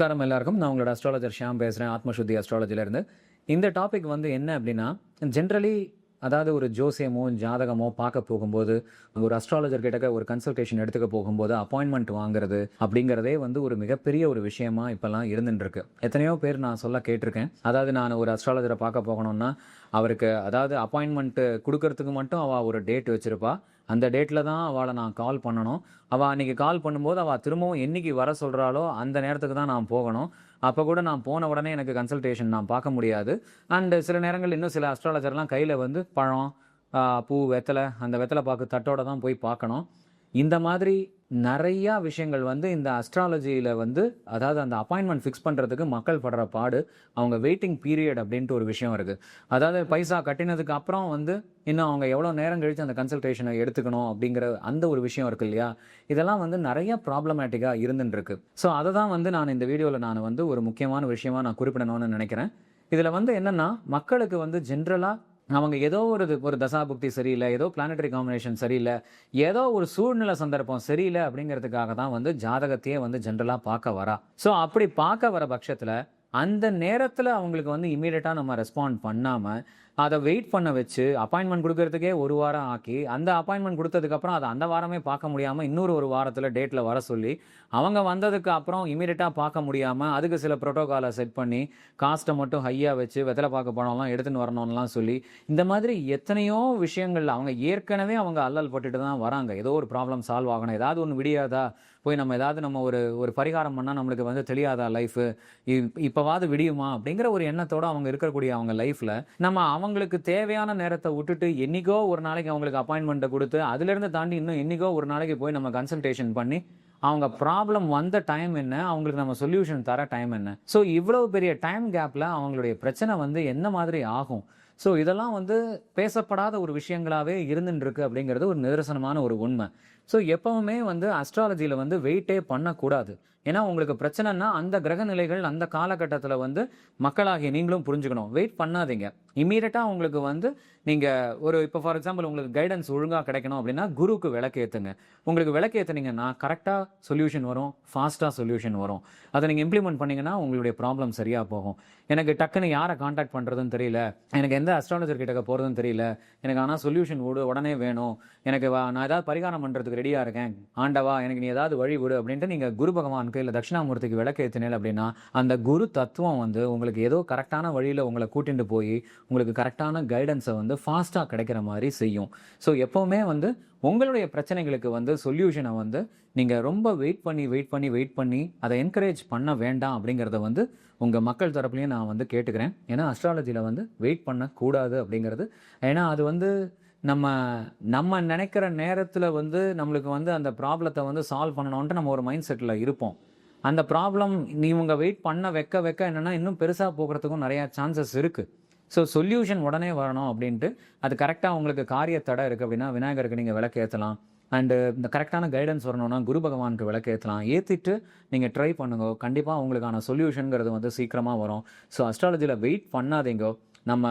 நமஸ்காரம் எல்லாருக்கும். நான் உங்களோட அஸ்ட்ராலஜர் ஷியாம் பேசுகிறேன் ஆத்மசுத்தி அஸ்ட்ராலஜிலேருந்து இந்த டாபிக் வந்து என்ன அப்படின்னா ஜென்ரலி அதாவது ஒரு ஜோசியமோ ஜாதகமோ பார்க்க போகும்போது ஒரு அஸ்ட்ராலஜர் கிட்ட ஒரு கன்சல்டேஷன் எடுத்துக்க போகும்போது அப்பாயின்மெண்ட் வாங்குறது அப்படிங்கிறதே வந்து ஒரு மிகப்பெரிய ஒரு விஷயமா இப்போல்லாம் இருந்துட்டுருக்கு. எத்தனையோ பேர் நான் சொல்ல கேட்டிருக்கேன். அதாவது நான் ஒரு அஸ்ட்ராலஜரை பார்க்க போகணும்னா அவருக்கு அதாவது அப்பாயின்மெண்ட் கொடுக்கறதுக்கு மட்டும் அவள் ஒரு டேட் வச்சுருப்பா. அந்த டேட்டில் தான் அவளை நான் கால் பண்ணணும். அவள் அன்றைக்கி கால் பண்ணும்போது அவள் திரும்பவும் என்றைக்கு வர சொல்கிறாளோ அந்த நேரத்துக்கு தான் நான் போகணும். அப்போ கூட நான் போன உடனே எனக்கு கன்சல்டேஷன் நான் பார்க்க முடியாது. அண்டு சில நேரங்கள் இன்னும் சில அஸ்ட்ராலஜர்லாம் கையில் வந்து பழம் பூ வெத்தலை அந்த வெத்தலை பார்க்க தட்டோட தான் போய் பார்க்கணும். இந்த மாதிரி நிறையா விஷயங்கள் வந்து இந்த அஸ்ட்ராலஜியில் வந்து அதாவது அந்த அப்பாயின்மெண்ட் ஃபிக்ஸ் பண்ணுறதுக்கு மக்கள் படுற பாடு அவங்க வெயிட்டிங் பீரியட் அப்படின்ட்டு ஒரு விஷயம் இருக்குது அதாவது பைசா கட்டினதுக்கு அப்புறம் வந்து இன்னும் அவங்க எவ்வளோ நேரம் கழித்து அந்த கன்சல்டேஷனை எடுத்துக்கணும் அப்படிங்கிற அந்த ஒரு விஷயம் இருக்கு இல்லையா? இதெல்லாம் வந்து நிறைய ப்ராப்ளமேட்டிக்காக இருந்துட்டுருக்கு ஸோ அதை தான் வந்து நான் இந்த வீடியோவில் நான் வந்து ஒரு முக்கியமான விஷயமா நான் குறிப்பிடணும்னு நினைக்கிறேன். இதில் வந்து என்னென்னா மக்களுக்கு வந்து ஜென்ரலாக அவங்க ஏதோ ஒரு இது- ஒரு தசாபுக்தி சரியில்லை ஏதோ பிளானட்டரி காம்பினேஷன் சரியில்லை ஏதோ ஒரு சூழ்நிலை சந்தர்ப்பம் சரியில்லை அப்படிங்கிறதுக்காக தான் வந்து ஜாதகத்தையே வந்து ஜென்ரலாக பார்க்க வரா. ஸோ அப்படி பார்க்க வர பட்சத்தில் அந்த நேரத்தில் அவங்களுக்கு வந்து இமீடியட்டாக நம்ம ரெஸ்பாண்ட் பண்ணாமல் அதை வெயிட் பண்ண வச்சு அப்பாயின்மெண்ட் கொடுக்கறதுக்கே ஒரு வாரம் ஆக்கி அந்த அப்பாயின்மெண்ட் கொடுத்ததுக்கப்புறம் அதை அந்த வாரமே பார்க்க முடியாமல் இன்னொரு ஒரு வாரத்தில் டேட்டில் வர சொல்லி அவங்க வந்ததுக்கு அப்புறம் இமீடியட்டாக பார்க்க முடியாமல் அதுக்கு சில ப்ரோட்டோகாலை செட் பண்ணி காஸ்ட்டை மட்டும் ஹையாக வச்சு வெத்தலை பார்க்க பணம்லாம் எடுத்துன்னு வரணும்லாம் சொல்லி இந்த மாதிரி எத்தனையோ விஷயங்கள் அவங்க ஏற்கனவே அவங்க அல்லல் பட்டுட்டு தான் வராங்க. ஏதோ ஒரு ப்ராப்ளம் சால்வ் ஆகணும். ஏதாவது ஒன்று விடியாதா? போய் நம்ம ஏதாவது நம்ம ஒரு ஒரு பரிகாரம் பண்ணால் நம்மளுக்கு வந்து தெரியாதா லைஃபு இப்போவாது விடியுமா? அப்படிங்கிற ஒரு எண்ணத்தோடு அவங்க இருக்கக்கூடிய அவங்க லைஃப்பில் நம்ம அவங்களுக்கு தேவையான நேரத்தை விட்டுட்டு என்னைக்கோ ஒரு நாளைக்கு அவங்களுக்கு அப்பாயின்மெண்ட்டை கொடுத்து அதுலேருந்து தாண்டி இன்னும் என்னைக்கோ ஒரு நாளைக்கு போய் நம்ம கன்சல்டேஷன் பண்ணி அவங்க ப்ராப்ளம் வந்த டைம் என்ன அவங்களுக்கு நம்ம சொல்யூஷன் தர டைம் என்ன. ஸோ இவ்வளோ பெரிய டைம் கேப்பில் அவங்களுடைய பிரச்சனை வந்து என்ன மாதிரி ஆகும்? ஸோ இதெல்லாம் வந்து பேசப்படாத ஒரு விஷயங்களாகவே இருந்துட்டுருக்கு அப்படிங்கிறது ஒரு நிதர்சனமான ஒரு உண்மை. ஸோ எப்பவுமே வந்து அஸ்ட்ராலஜியில் வந்து வெயிட்டே பண்ணக்கூடாது. ஏன்னா உங்களுக்கு பிரச்சனைனா அந்த கிரக நிலைகள் அந்த காலகட்டத்தில் வந்து மக்களாகிய நீங்களும் புரிஞ்சுக்கணும். வெயிட் பண்ணாதீங்க. இம்மீடியட்டாக உங்களுக்கு வந்து நீங்கள் ஒரு இப்போ ஃபார் எக்ஸாம்பிள் உங்களுக்கு கைடன்ஸ் ஒழுங்காக கிடைக்கணும் அப்படின்னா குருவுக்கு விளக்கு ஏற்றுங்க உங்களுக்கு விளக்கு ஏற்றுனீங்கன்னா கரெக்டாக சொல்யூஷன் வரும் ஃபாஸ்ட்டாக சொல்யூஷன் வரும். அதை நீங்கள் இம்ப்ளிமெண்ட் பண்ணிங்கன்னா உங்களுடைய ப்ராப்ளம் சரியாக போகும். எனக்கு டக்குன்னு யாரை காண்டாக்ட் பண்ணுறதுன்னு தெரியல. எனக்கு எந்த அஸ்ட்ராலஜர் கிட்ட போகிறதுன்னு தெரியல. எனக்கு ஆனால் சொல்யூஷன் விடு உடனே வேணும். எனக்கு நான் ஏதாவது பரிகாரம் பண்ணுறதுக்கு ரெடியாக இருக்கேன். ஆண்டவா எனக்கு நீ ஏதாவது வழி விடு அப்படின்ட்டு நீங்கள் குரு பகவானுக்கு இல்லை தட்சிணாமூர்த்திக்கு விளக்கு ஏற்றினேன் அப்படின்னா அந்த குரு தத்துவம் வந்து உங்களுக்கு ஏதோ கரெக்டான வழியில் உங்களை கூட்டிகிட்டு போய் உங்களுக்கு கரெக்டான கைடன்ஸை வந்து ஃபாஸ்ட்டாக கிடைக்கிற மாதிரி செய்யும். ஸோ எப்போவுமே வந்து உங்களுடைய பிரச்சனைகளுக்கு வந்து சொல்யூஷனை வந்து நீங்கள் ரொம்ப வெயிட் பண்ணி வெயிட் பண்ணி வெயிட் பண்ணி அதை என்கரேஜ் பண்ண வேண்டாம் அப்படிங்கிறத வந்து உங்கள் மக்கள் தரப்புலையும் நான் வந்து கேட்டுக்கிறேன். ஏன்னா அஸ்ட்ராலஜியில் வந்து வெயிட் பண்ணக்கூடாது அப்படிங்கிறது. ஏன்னா அது வந்து நம்ம நம்ம நினைக்கிற நேரத்தில் வந்து நம்மளுக்கு வந்து அந்த ப்ராப்ளத்தை வந்து சால்வ் பண்ணணுன்ட்டு நம்ம ஒரு மைண்ட் செட்டில் இருப்போம். அந்த ப்ராப்ளம் நீ இவங்க வெயிட் பண்ண வைக்க வைக்க என்னென்னா இன்னும் பெருசாக போகிறதுக்கும் நிறையா சான்சஸ் இருக்குது ஸோ சொல்யூஷன் உடனே வரணும் அப்படின்ட்டு அது கரெக்டாக உங்களுக்கு காரிய தடை இருக்குது அப்படின்னா விநாயகருக்கு நீங்கள் விளக்கு ஏற்றலாம் அண்டு இந்த கரெக்டான கைடன்ஸ் வரணும்னா குரு பகவானுக்கு விளக்கு ஏற்றலாம் ஏற்றிட்டு நீங்கள் ட்ரை பண்ணுங்க. கண்டிப்பாக உங்களுக்கான சொல்யூஷனுங்கிறது வந்து சீக்கிரமாக வரும். ஸோ அஸ்ட்ராலஜியில் வெயிட் பண்ணாதீங்க. நம்ம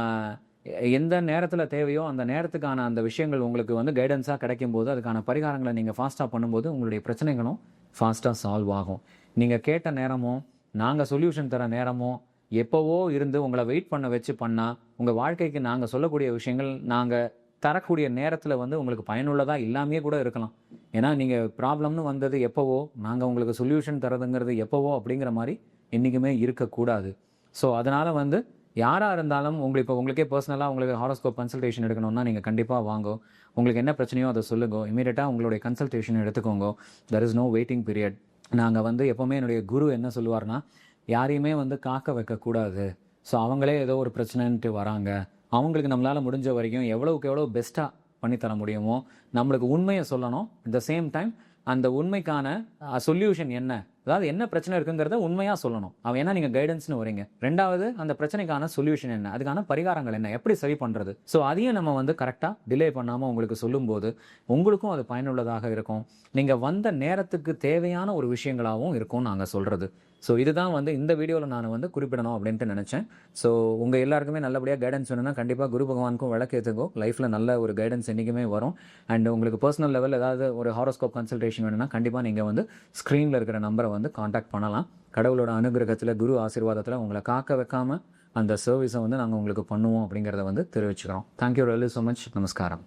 எந்த நேரத்தில் தேவையோ அந்த நேரத்துக்கான அந்த விஷயங்கள் உங்களுக்கு வந்து கைடன்ஸாக கிடைக்கும் போது அதுக்கான பரிகாரங்களை நீங்கள் ஃபாஸ்ட்டாக பண்ணும்போது உங்களுடைய பிரச்சனைகளும் ஃபாஸ்ட்டாக சால்வ் ஆகும். நீங்கள் கேட்ட நேரமோ நாங்கள் சொல்யூஷன் தர நேரமோ எப்போவோ இருந்து உங்களை வெயிட் பண்ண வச்சு பண்ணால் உங்கள் வாழ்க்கைக்கு நாங்கள் சொல்லக்கூடிய விஷயங்கள் நாங்கள் தரக்கூடிய நேரத்தில் வந்து உங்களுக்கு பயனுள்ளதாக இல்லாமையே கூட இருக்கலாம். ஏன்னா நீங்கள் ப்ராப்ளம்னு வந்தது எப்போவோ நாங்கள் உங்களுக்கு சொல்யூஷன் தரதுங்கிறது எப்போவோ அப்படிங்கிற மாதிரி என்றைக்குமே இருக்கக்கூடாது. ஸோ அதனால் வந்து யாராக இருந்தாலும் உங்களுக்கு இப்போ உங்களுக்கே பர்சனலாக உங்களுக்கு ஹாரோஸ்கோப் கன்சல்டேஷன் எடுக்கணும்னா நீங்கள் கண்டிப்பாக வாங்கோ. உங்களுக்கு என்ன பிரச்சனையோ அதை சொல்லுங்க. இமீடியட்டாக உங்களுடைய கன்சல்டேஷன் எடுத்துக்கோங்க. There is no waiting period நாங்கள் வந்து எப்போவுமே என்னுடைய குரு என்ன சொல்லுவார்னா யாரையுமே வந்து காக்க வைக்கக்கூடாது. ஸோ அவங்களே ஏதோ ஒரு பிரச்சனைன்ட்டு வராங்க. அவங்களுக்கு நம்மளால் முடிஞ்ச வரைக்கும் எவ்வளோக்கு எவ்வளோ பெஸ்ட்டாக பண்ணித்தர முடியுமோ நம்மளுக்கு உண்மையை சொல்லணும். அட் த சேம் டைம் அந்த உண்மைக்கான சொல்யூஷன் என்ன? அதாவது என்ன பிரச்சனை இருக்குங்கிறத உண்மையாக சொல்லணும். அவன் ஏன்னா நீங்கள் கைடன்ஸ்னு வரீங்க ரெண்டாவது அந்த பிரச்சனைக்கான சொல்யூஷன் என்ன? அதுக்கான பரிகாரங்கள் என்ன? எப்படி சரி பண்ணுறது ஸோ அதையும் நம்ம வந்து கரெக்டாக டிலே பண்ணாமல் உங்களுக்கு சொல்லும்போது உங்களுக்கும் அது பயனுள்ளதாக இருக்கும். நீங்கள் வந்த நேரத்துக்கு தேவையான ஒரு விஷயங்களாகவும் இருக்கும் நாங்கள் சொல்கிறது ஸோ இதுதான் வந்து இந்த வீடியோவில் நான் வந்து குறிப்பிடணும் அப்படின்ட்டு நினச்சேன். ஸோ உங்கள் எல்லாருக்குமே நல்லபடியாக கைடன்ஸ் வேணும்னா கண்டிப்பாக குரு பகவானுக்கும் விளக்கேற்றுக்கோ லைஃப்பில் நல்ல ஒரு கைடன்ஸ் என்றைக்குமே வரும். அண்ட் உங்களுக்கு பர்சனல் லெவல் ஏதாவது ஒரு ஹாரோஸ்கோப் கன்சல்டேஷன் வேணும்னா கண்டிப்பாக நீங்கள் வந்து ஸ்க்ரீனில் இருக்கிற நம்பரை வந்து காண்டாக்ட் பண்ணலாம். கடவுளோட அனுகிரகத்தில் குரு ஆசீர்வாதத்தில் உங்களை காக்க வைக்காம அந்த சர்வீஸை வந்து நாங்கள் உங்களுக்கு பண்ணுவோம் அப்படிங்கிறத வந்து தெரிவிச்சுக்கிறோம். தேங்க்யூ ரெல்லி ஸோ மச் நமஸ்காரம்.